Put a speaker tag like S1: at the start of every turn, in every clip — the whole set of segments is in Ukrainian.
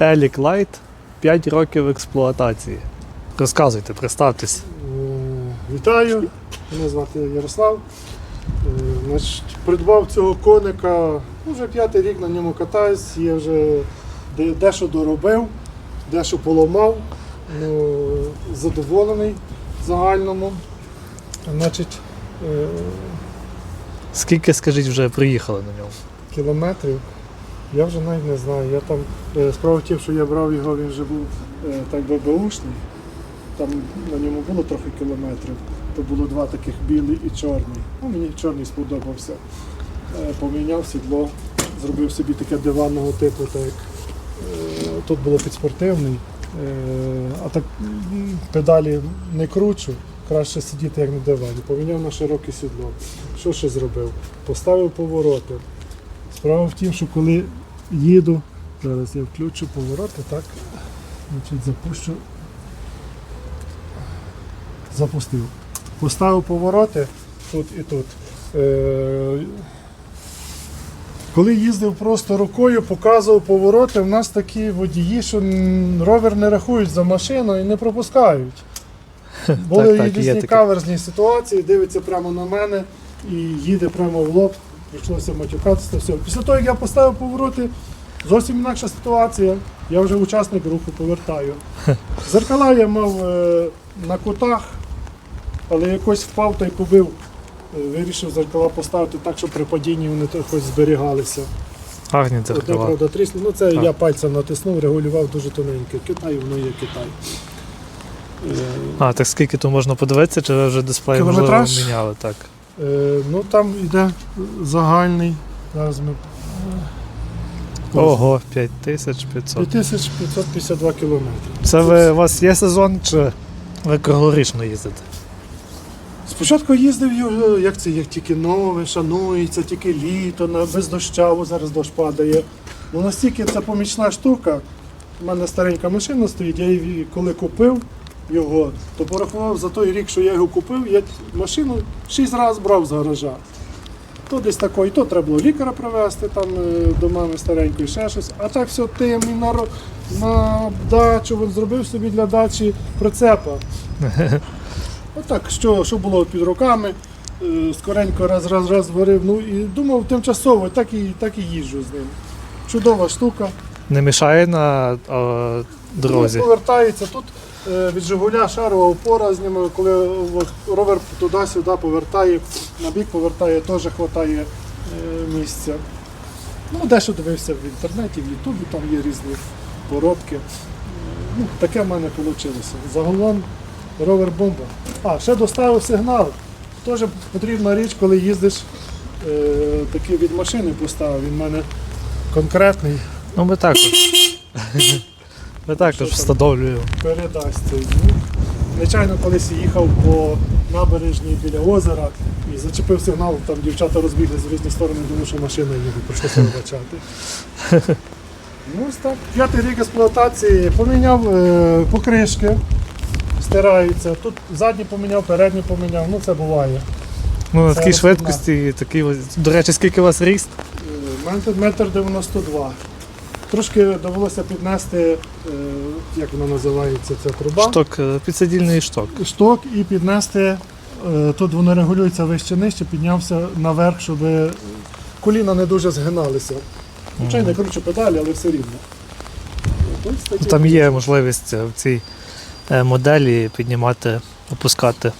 S1: Елік Лайт 5 років експлуатації. Розказуйте, представтесь.
S2: Е, Вітаю, мене звати Ярослав. Е, Значить, придбав цього коника, ну, вже п'ятий рік на ньому катаюсь, я вже дещо доробив, дещо поламав, ну, задоволений в загальному. Значить, е,
S1: Скільки, скажіть, вже приїхали на ньому?
S2: кілометрів. Я вже навіть не знаю. Я там, е, справа в тім, що я брав його, він вже був е, так би. Там на ньому було трохи кілометрів. То було два таких білий і чорний. Ну, мені чорний сподобався. Е, Поміняв сідло, зробив собі таке диванного типу, так як тут було підспортивний. А так педалі не кручу, краще сидіти як на дивані. Поміняв на широке сідло. Що ще зробив? Поставив повороти. Справа в тім, що коли їду, зараз я включу повороти, так, значить запущу. Запустив. Поставив повороти тут і тут. Е, коли їздив просто рукою, показував повороти, в нас такі водії, що ровер не рахують за машину і не пропускають. Були різні каверзні ситуації, дивиться прямо на мене і їде прямо в лоб. Прийшлося матюкатися. Все. Після того, як я поставив повороти, зовсім інакша ситуація. Я вже учасник руху повертаю. Зеркала я мав е, на кутах, але якось впав та й побив. Е, Вирішив зеркала поставити так, щоб при падінні вони якось зберігалися.
S1: Гарні
S2: Одне,
S1: дзеркала.
S2: правда. Ну це я пальцем натиснув, регулював дуже тоненьке. Китай, воно є Китай. Е,
S1: А, так скільки то можна подивитися, чи ви вже дисплей можливо
S2: Кілометраж?
S1: міняли? Так.
S2: Е, ну там йде загальний. Зараз ми.
S1: Ого, 5500.
S2: 5552 кілометри.
S1: Це ви, у вас є сезон, чи ви круглорічно їздите?
S2: Спочатку їздив, як це, як тільки нове, шанується, тільки літо, без доща, бо зараз дощ падає. Ну настільки це помічна штука. У мене старенька машина стоїть, я її коли купив його, то порахував за той рік, що я його купив, я машину шість разів брав з гаража. То десь такої, то треба було лікаря привезти там е, до мами старенької, ще щось. А так все тим і на, на дачу він зробив собі для дачі прицепа. Отак, що, що було під руками, е, скоренько раз, раз, раз варив. Ну і думав тимчасово, так і, так і їжджу з ним. Чудова штука.
S1: Не мішає на о, дорозі.
S2: Повертається. Тут від Жигуля шарова опора з ними, коли ровер туди-сюди повертає, на бік повертає, теж вистачає е, місця. Ну, дещо дивився в інтернеті, в Ютубі, там є різні поробки. Е, Ну, таке в мене вийшло. Загалом ровер бомба. А, ще доставив сигнал. Теж потрібна річ, коли їздиш, е, такий від машини поставив. Він в мене конкретний.
S1: Ну ми також. Ми також встановлюємо.
S2: передасть цей звук. Звичайно, колись їхав по набережній біля озера і зачепив сигнал, там дівчата розбіглись в різні сторони, думаю, що машина їде, прийшлося вибачати. Ну, ось так. П'ятий рік експлуатації поміняв е, покришки, стираються. Тут задні поміняв, передні поміняв, ну це буває.
S1: Ну, на такій швидкості, такий, ось- до речі, скільки у вас ріст?
S2: Е, тут метр 92. Трошки довелося піднести, е, як вона називається, ця труба.
S1: Шток, е, підсидільний шток.
S2: шток і піднести. е, Тут воно регулюється вище нижче, піднявся наверх, щоб коліна не дуже згиналися. Звичайно, я кручу педалі, але все рівно. Ось такі.
S1: Там є можливість е, в цій е, моделі піднімати, опускати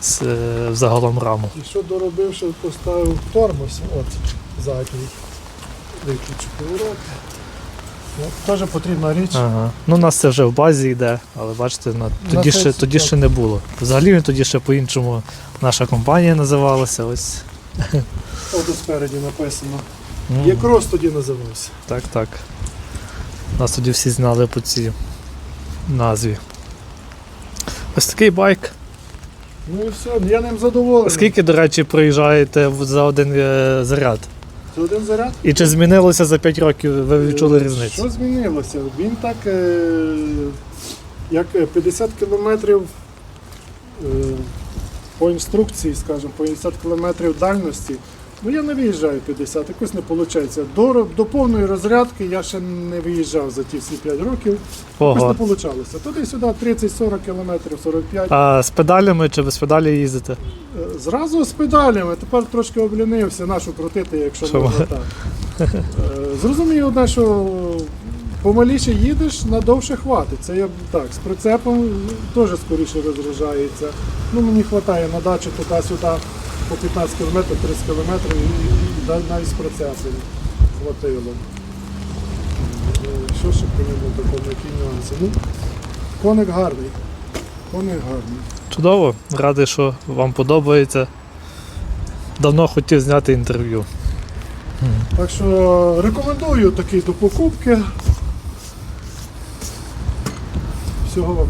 S1: з, е, загалом раму.
S2: І що доробив, що поставив тормоз, от задній. Виключу поворот. От, Теж потрібна річ.
S1: Ага. Ну, у нас це вже в базі йде, але бачите, на, тоді, ще, тоді ще не було. Взагалі він тоді ще по-іншому наша компанія називалася. Ось.
S2: От спереді написано.
S1: Мгм.
S2: Є крос тоді називався.
S1: Так, так. Нас тоді всі знали по цій назві. Ось такий байк.
S2: Ну і все, я ним задоволений.
S1: Скільки, до речі, проїжджаєте за один е, заряд?
S2: Це один заряд.
S1: І чи змінилося за 5 років? Ви відчули
S2: Е,
S1: різницю?
S2: Що змінилося? Він так, е, як е, 50 кілометрів е, по інструкції, скажімо, по 50 кілометрів дальності, Ну я не виїжджаю 50, якось не виходить. До, до повної розрядки я ще не виїжджав за ті всі 5 років. Якось не вийшло. Туди-сюди 30-40 кілометрів, 45.
S1: А з педалями чи без педалі їздите?
S2: Е, Зразу з педалями, тепер трошки облінився, нашу крутити, якщо
S1: Що
S2: можна так. Е, Зрозумів одне, що помаліше їдеш, надовше хватить. Це я так, з прицепом теж скоріше розряджається. Ну, мені вистачає на дачу туди-сюди по 15 км, 30 км і, навіть з прицепом хватило. Що ще по ньому такому, які нюанси? Ну, коник гарний. Коник гарний.
S1: Чудово, радий, що вам подобається. Давно хотів зняти інтерв'ю.
S2: Так що рекомендую такий до покупки. Всього вам.